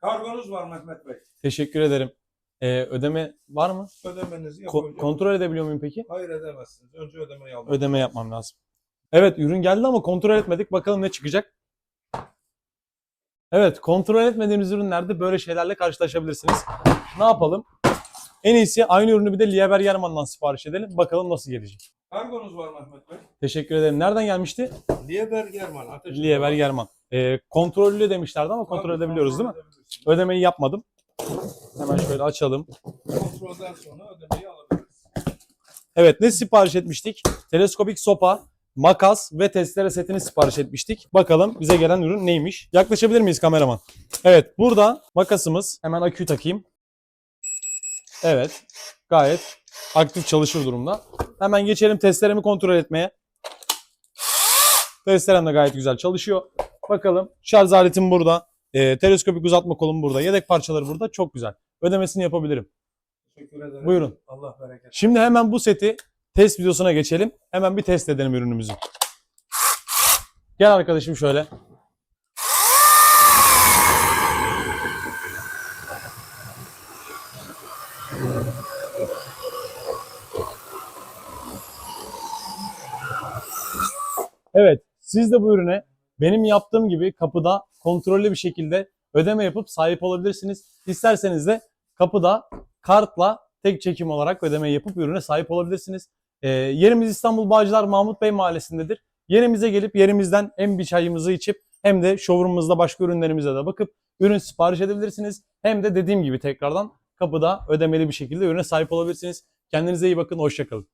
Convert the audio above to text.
Kargonuz var Mehmet Bey. Teşekkür ederim. Ee, ödeme var mı? Ödemenizi Ko- kontrol edebiliyor muyum peki? Hayır edemezsiniz. Önce ödemeyi alın. Ödeme yapmam lazım. Evet ürün geldi ama kontrol etmedik. Bakalım ne çıkacak. Evet kontrol etmediğiniz ürünlerde böyle şeylerle karşılaşabilirsiniz. Ne yapalım? En iyisi aynı ürünü bir de Lieber German'dan sipariş edelim. Bakalım nasıl gelecek. Kargonuz var Mehmet Bey. Teşekkür ederim. Nereden gelmişti? Lieber German. Ateş Lieber German. Ee, kontrollü demişlerdi ama kontrol Tabii, edebiliyoruz değil mi? Ödemeyi yapmadım. Hemen şöyle açalım. Kontrolden sonra ödemeyi alabiliriz. Evet ne sipariş etmiştik? Teleskopik sopa, makas ve testere setini sipariş etmiştik. Bakalım bize gelen ürün neymiş? Yaklaşabilir miyiz kameraman? Evet burada makasımız. Hemen aküyü takayım. Evet gayet aktif çalışır durumda. Hemen geçelim testeremi kontrol etmeye. Testerem de gayet güzel çalışıyor. Bakalım şarj aletim burada. Ee, teleskopik uzatma kolum burada. Yedek parçaları burada. Çok güzel. Ödemesini yapabilirim. Teşekkür ederim. Buyurun. Allah bereket. Şimdi hemen bu seti test videosuna geçelim. Hemen bir test edelim ürünümüzü. Gel arkadaşım şöyle. Evet, siz de bu ürüne benim yaptığım gibi kapıda kontrollü bir şekilde ödeme yapıp sahip olabilirsiniz. İsterseniz de kapıda kartla tek çekim olarak ödeme yapıp ürüne sahip olabilirsiniz. Ee, yerimiz İstanbul Bağcılar Mahmut Bey Mahallesi'ndedir. Yerimize gelip yerimizden hem bir çayımızı içip hem de showroom'umuzda başka ürünlerimize de bakıp ürün sipariş edebilirsiniz. Hem de dediğim gibi tekrardan kapıda ödemeli bir şekilde ürüne sahip olabilirsiniz. Kendinize iyi bakın, hoşçakalın.